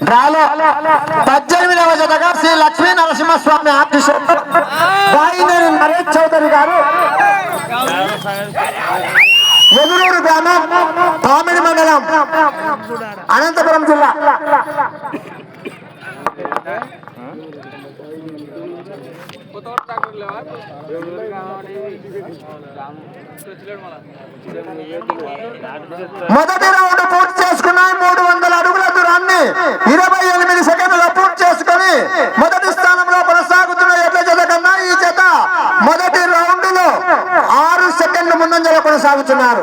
రాలో పద్దెనిమిదవ జతగా శ్రీ లక్ష్మీ నరసింహస్వామి ఆఫీసు వాయినేని నరేష్ చౌదరి గారు. ఎదురూరు గ్రామం కామిడి మండలం అనంతపురం జిల్లా. మొదటి రౌండ్ పూర్తి తీసుకున్నాయి మూడు వందల అడుగుల దూరాన్ని ఇరవై ఎనిమిది సెకండ్ల పూర్తి చేసుకొని మొదటి స్థానంలో కొనసాగుతున్న ఎట్ల జత కన్నా ఈ జత మొదటి రౌండ్లో ఆరు సెకండ్ల ముందంజల కొనసాగుతున్నారు.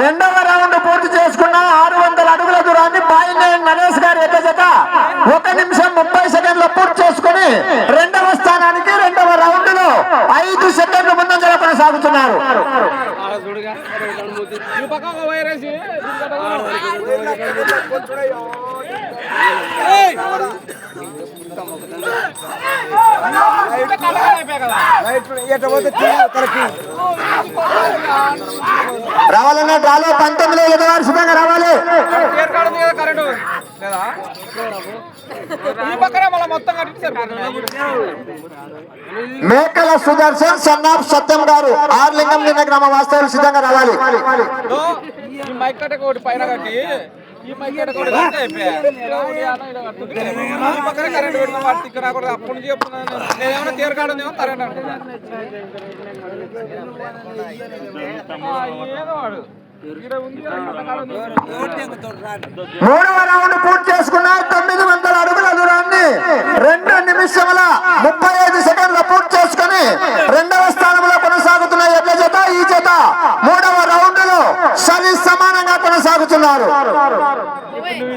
రెండవ రౌండ్ పూర్తి చేసుకున్న ఆరు వందల అడుగుల దూరాన్ని బాయినేని నరేష్ గారి ఎడ్ల జత ఒక నిమిషం ముప్పై సెకండ్లు పూర్తి చేసుకుని రెండవ స్థానానికి రెండవ రౌండ్లో ఐదు సెకండ్లు ముందంజల కొనసాగుతున్నారు. రావాలన్నా డ్రాలో పంతొమ్మిది వేల వారు సిద్ధంగా రావాలి. మేకల సుదర్శన్ సన్నాఫ్ సత్యం గారు ఆర్లింగం నిన్న గ్రామ వాస్తవులు సిద్ధంగా రావాలి. ఈ మైక్ కట్ట ఒకటి పైన కట్టి. పక్కన కరెంట్ వాటి ఇక్కడ కూడా చెప్తున్నాను కరెంట్ ఏదో వాడు. మూడవ రౌండ్ పూర్తి చేసుకున్న తొమ్మిది వందల అడుగుల దూరాన్ని రెండు నిమిషముల ముప్పై ఐదు సెకండ్ల పూర్తి చేసుకుని రెండవ స్థానంలో కొనసాగుతున్న ఎడ్ల జత ఈ జత మూడవ రౌండ్లో సరి సమానంగా కొనసాగుతున్నారు. నువ్వు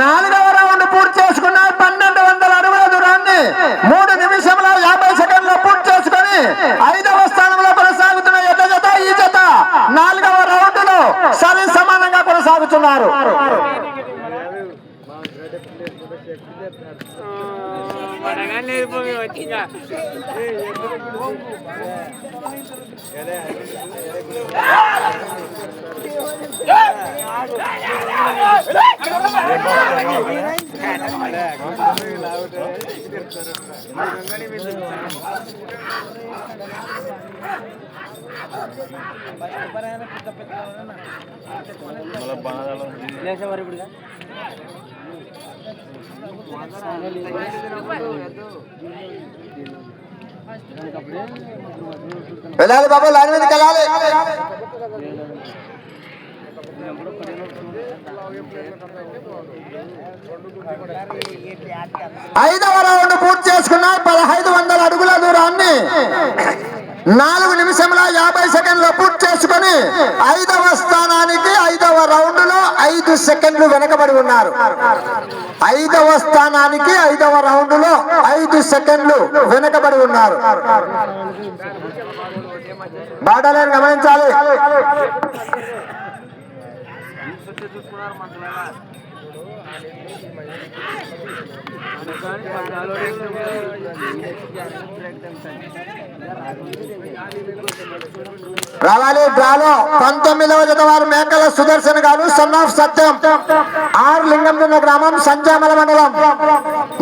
నాలుగవ రౌండ్ పూర్తి చేసుకున్న పన్నెండు వందల అడుగుల దూరాన్ని మూడు నిమిషముల యాభై సెకండ్ల పూర్తి చేసుకుని ఐదవ స్థానంలో కొనసాగుతున్న ఎత జత ఈ జత నాలుగవ రౌండ్లో సరి సమానంగా కొనసాగుతున్నారు. கடகால இருப்போமே வச்சுங்க मला बाळाला వెళ్ళాలి బాబు లైన్ మీదకి వెళ్ళాలి. ఐదవ రౌండ్ పూర్తి చేసుకున్న పదహైదు వందల అడుగుల దూరాన్ని. నాలుగు నిమిషముల యాభై సెకండ్ల పూర్తి చేసుకుని ఐదవ స్థానానికి ఐదవ రౌండ్లో ఐదు సెకండ్లు వెనకబడి ఉన్నారు. ఐదవ స్థానానికి ఐదవ రౌండ్లో ఐదు సెకండ్లు వెనకబడి ఉన్నారు. బాటలను గమనించాలి. రావాలి డ్రాలో పంతొమ్మిదవ జత వారు మేకల సుదర్శన్ గారు సన్ ఆఫ్ సత్యం. ఆర్ లింగంపున్న గ్రామం సంజామల మండలం.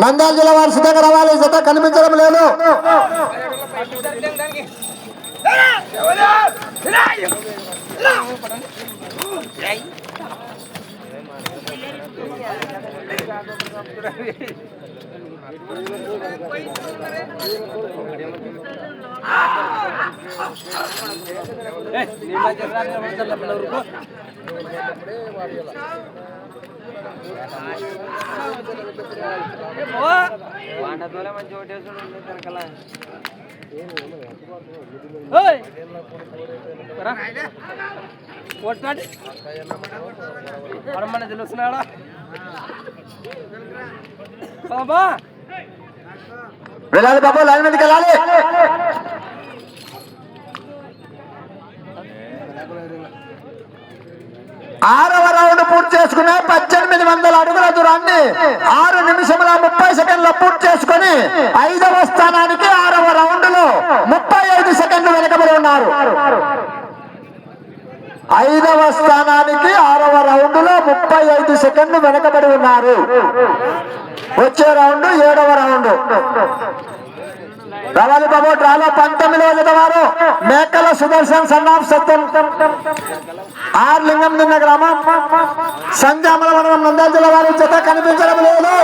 నంద్యాల జిల్లా వారు సిద్ధంగా రావాలి జత కనిపించడం లేదు. మంచి ఓటేసుడు తనకలా కొట్టాడు మన తెలుస్తున్నాడా బాబా వెళ్ళాలి బాబు లైన్ మీదకి వెళ్ళాలి. ఆరవ రౌండ్ పూర్తి చేసుకున్న పద్దెనిమిది వందల అడుగుల దూరాన్ని ఆరు నిమిషముల ముప్పై సెకండ్ల పూర్తి చేసుకుని ఐదవ స్థానానికి ఆరవ రౌండ్లో ముప్పై ఐదు సెకండ్లు వెనకబడి ఉన్నారు. ఐదవ స్థానానికి ఆరవ రౌండ్లో ముప్పై ఐదు సెకండ్లు వెనకబడి ఉన్నారు. వచ్చే రౌండ్ ఏడవ రౌండ్. రవాలి బాబు డ్రాలో పంతొమ్మిదవ జత వారు Mekala Sudarshan son of Satyam. R లింగం నిన్న గ్రామం సంజామల మండలం నంద్యాల జిల్లా వారి జత కనిపించడం లేదు మరి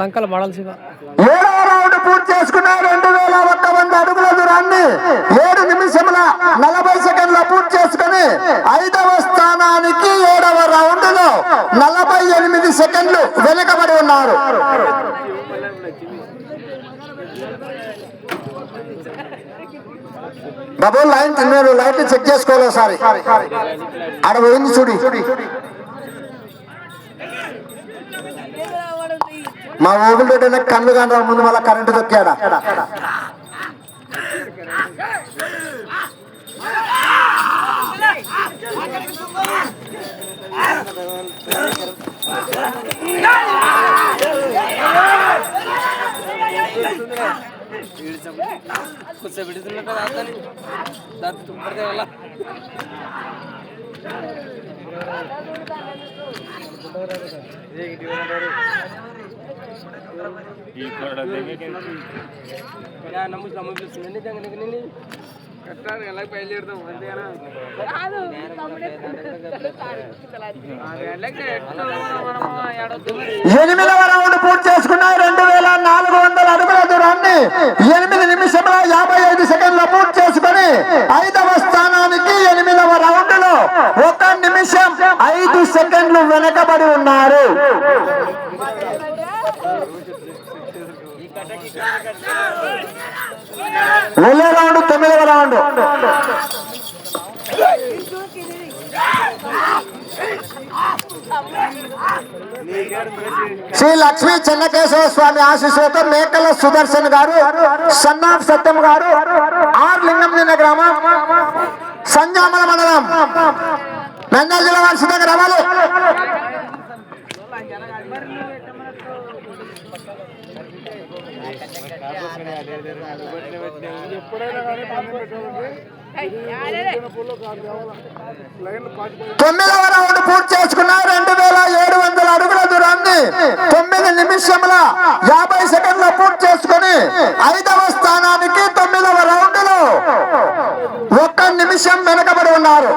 లంకల మోడల్ శివ ఏడవ రౌండ్ పూర్తి చేసుకున్న రెండు వేల ఒక్క వంద అడుగుల దూరాన్ని ఏడు నిమిషముల నలభై సెకండ్ల పూర్తి చేసుకుని ఐదవ స్థానానికి ఏడవ రౌండ్లో నలభై ఎనిమిది సెకండ్లు వెనుకబడి ఉన్నారు. డబుల్ లైన్ మీరు లైట్ చెక్ చేసుకోవాలి ఒకసారి. అక్కడ పోయింది చూడి. మా ఊగులు పెట్టిన కళ్ళు కాని ముందు మళ్ళీ కరెంటు దొక్కాడా కూర్చోబెడుతున్నట్టు దాన్ని దాని తుంపడితే వల్ల నమ్ము నమ్ము ఎన్ని దగ్గర నిన్ను కట్టాలి ఎలా బయలుదేరుతాం అంతేనా? ఎనిమిదవ రౌండ్ పూర్తి చేసుకున్న రెండు వేల నాలుగు వందల అడుగుల దూరాన్ని ఎనిమిది నిమిషముల యాభై ఐదు సెకండ్ల పూర్తి చేసుకుని ఐదవ స్థానానికి ఎనిమిదవ రౌండ్లో ఒక నిమిషం ఐదు సెకండ్లు వెనకబడి ఉన్నారు. వెళ్ళే రౌండ్ తొమ్మిదవ రౌండ్. శ్రీ లక్ష్మీ చెన్నకేశవ స్వామి ఆశీస్సులతో మేకల సుదర్శన్ గారు సన్నాఫ్ సత్యం గారు ఆర్ లింగం నిన్న గ్రామం సంజామల మండలం. నంద్యాల జిల్లా వారి సిద్ధంగా రావాలి. తొమ్మిదవ రౌండ్ పూర్తి చేసుకున్న రెండు వేల ఏడు వందల అడుగుల దూరాన్ని తొమ్మిది నిమిషముల యాభై సెకండ్ల పూర్తి చేసుకుని ఐదవ స్థానానికి తొమ్మిదవ రౌండ్లో ఒక్క నిమిషం వెనకబడి ఉన్నారు?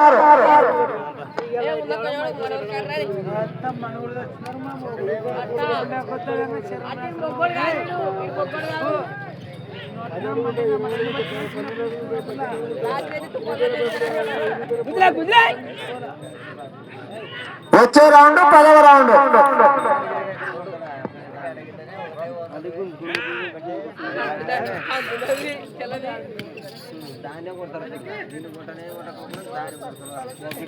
వచ్చే రౌండ్ పదవ రౌండ్. దాన్నే కొడతారు దీన్ని కొట్టనే దాన్ని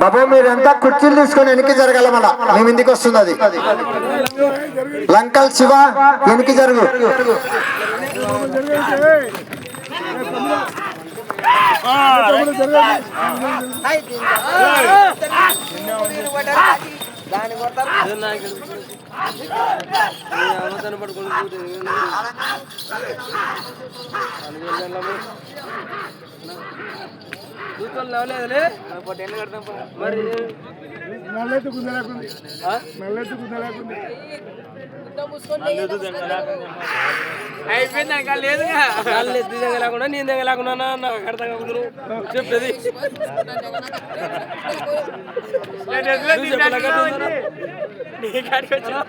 బాబు మీరు ఎంత కుర్చీలు తీసుకొని వెనక్కి జరగాల మళ్ళా మేము ఇంటికి వస్తుంది అది లంకల్ శివ వెనక్కి జరుగు కూర్చొని లేవలేదులే మరి దగ్గర లేకుండా నేను దగ్గర లేకుండా నాకు అర్థం కాకుండా నువ్వు చెప్పేది నీ కాడికి చూస్తున్నా.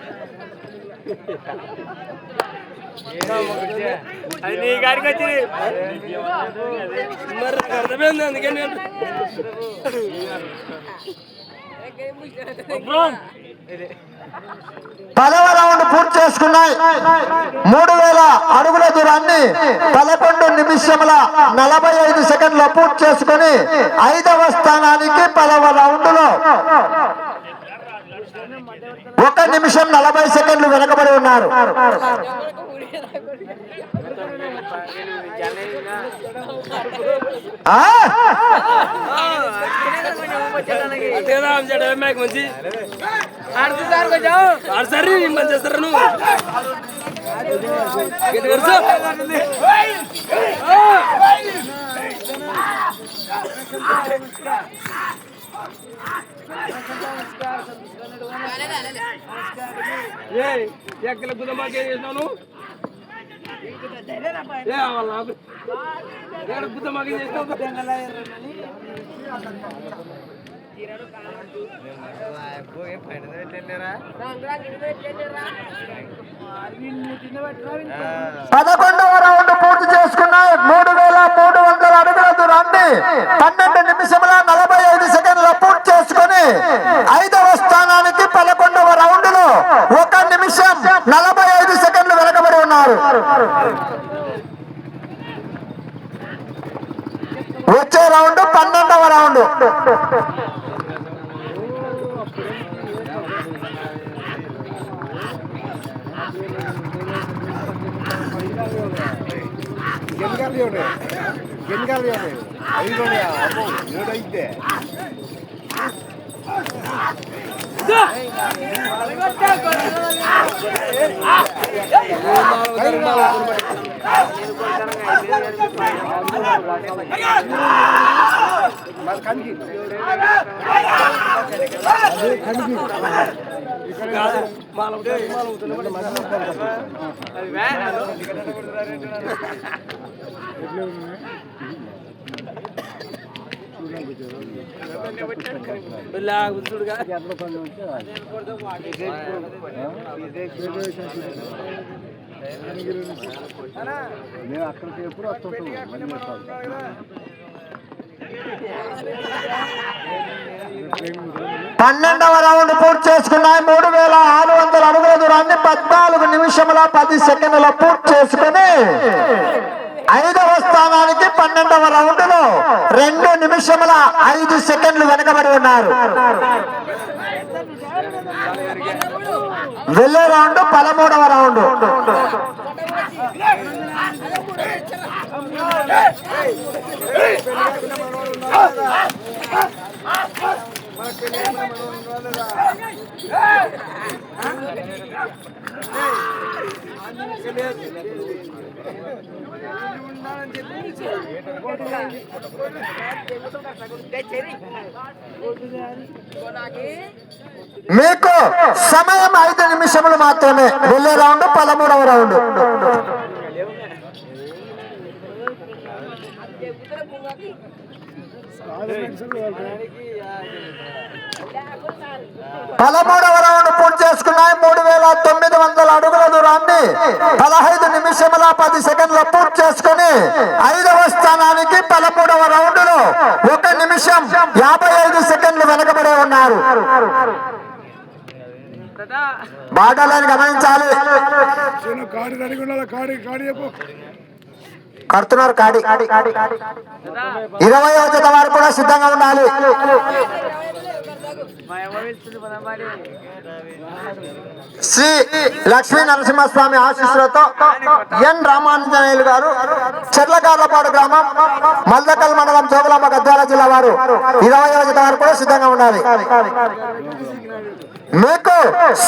అది నీ కాడికి వచ్చింది మరి నాకు అర్థమైంది అందుకే నేను పదవ రౌండ్ పూర్తి చేసుకున్నాయి మూడు వేల అడుగుల దూరాన్ని పదకొండు నిమిషముల నలభై ఐదు సెకండ్ల పూర్తి చేసుకుని ఐదవ స్థానానికి పదవ రౌండ్లో ఒక నిమిషం నలభై సెకండ్లు వెనకబడి ఉన్నారు. నువ్వు ఎక్కడ కలుసు. చేసినాను ఎక్కడ గుద్దమాకి చేసినావు? పదకొండవ రౌండ్ పూర్తి చేసుకున్నాయి మూడు వేల మూడు వందల అడుగుల దూరాన్ని పన్నెండు నిమిషముల నలభై ఐదు సెకండ్ల ఐదవ స్థానానికి పదకొండవ రౌండ్లో ఒక నిమిషం నలభై ఐదు సెకండ్లు వెనకబడి ఉన్నారు. వచ్చే రౌండ్ పన్నెండవ రౌండ్. ఎట్లా ఉన్నాయి మేము అక్కడికి ఎప్పుడు పన్నెండవ రౌండ్ పూర్తి చేసుకున్నాయి. మూడు వేల ఆరు వందల అడుగుల దూరాన్ని పద్నాలుగు నిమిషముల పది సెకండ్ల పూర్తి చేసుకుని ఐదవ స్థానానికి పన్నెండవ రౌండ్లో రెండు నిమిషముల ఐదు సెకండ్లు వెనకబడి ఉన్నారు. వెళ్ళే రౌండ్ పదమూడవ రౌండ్. మీకు సమయం ఐదు నిమిషములు మాత్రమే వెళ్ళే రౌండ్ పదమూడవ రౌండ్ పదమూడవ రౌండ్ పూర్తి చేసుకున్నాయి. మూడు వేల తొమ్మిది వందల అడుగుల దూరాన్ని పదహైదు నిమిషముల పది సెకండ్ల పూర్తి చేసుకుని ఐదవ స్థానానికి పదమూడవ రౌండ్లో ఒక నిమిషం యాభై ఐదు సెకండ్లు వెనకబడే ఉన్నారు. బాటలను గమనించాలి. కడుతున్నారు కాడి. ఇరవై జత వారు కూడా సిద్ధంగా ఉండాలి. శ్రీ లక్ష్మీ నరసింహస్వామి ఆశీస్సులతో ఎన్ రామానుజనేయులు గారు చెర్లకార్లపాడు గ్రామం మల్దకల్ మండలం జోగులాంబ గద్వాల జిల్లా వారు. ఇరవై జత వారు కూడా సిద్ధంగా ఉండాలి. మీకు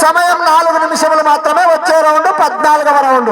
సమయం నాలుగు నిమిషములు మాత్రమే వచ్చే రౌండ్ పద్నాలుగవ రౌండ్.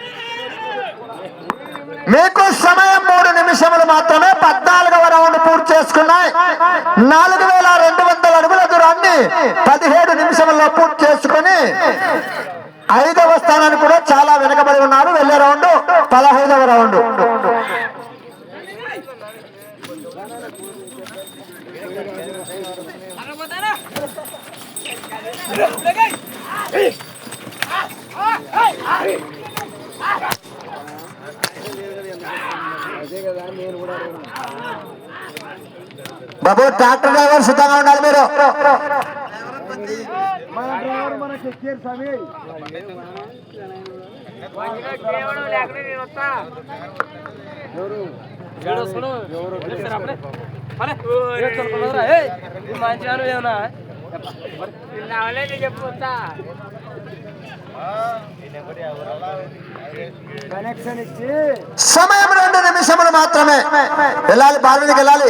మీకు సమయం మూడు నిమిషములు మాత్రమే. పద్నాలుగవ రౌండ్ పూర్తి చేసుకున్నాయి. నాలుగు వేల రెండు వందల అడుగుల దూరాన్ని పదిహేడు నిమిషముల్లో పూర్తి చేసుకుని ఐదవ స్థానాన్ని కూడా చాలా వెనకబడి ఉన్నారు. వెళ్ళే రౌండ్ పదహైదవ రౌండ్. బాబు ట్రాక్టర్ డ్రైవర్ సిద్ధంగా ఉండాలి మీరు మంచిగా ఏమన్నా చెప్పుతా సమయం రెండు నిమిషములు మాత్రమే వెళ్ళాలి బాలునికి వెళ్ళాలి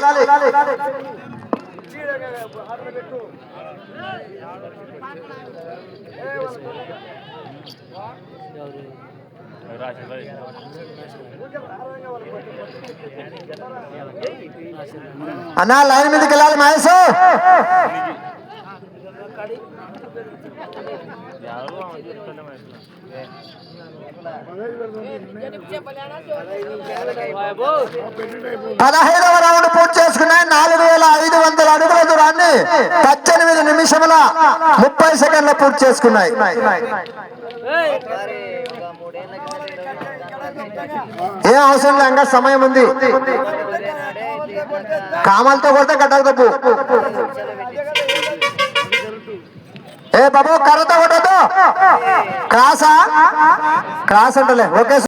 అన్నా లైన్ మీదకి వెళ్ళాలి మహేష్ పదహైదవ రౌండ్ పూర్తి చేసుకున్నాయి నాలుగు వేల ఐదు వందల అడుగుల దూరాన్ని పద్దెనిమిది నిమిషముల ముప్పై సెకండ్ల పూర్తి చేసుకున్నాయి. ఏం అవసరం లేక సమయం ఉంది. కామలతో కొడితే గడ్డకు తప్పు. ఏ బాబు కర్రతో కొట్టద్దు. క్రాసా? క్రాస్ అంటలే. ఓకే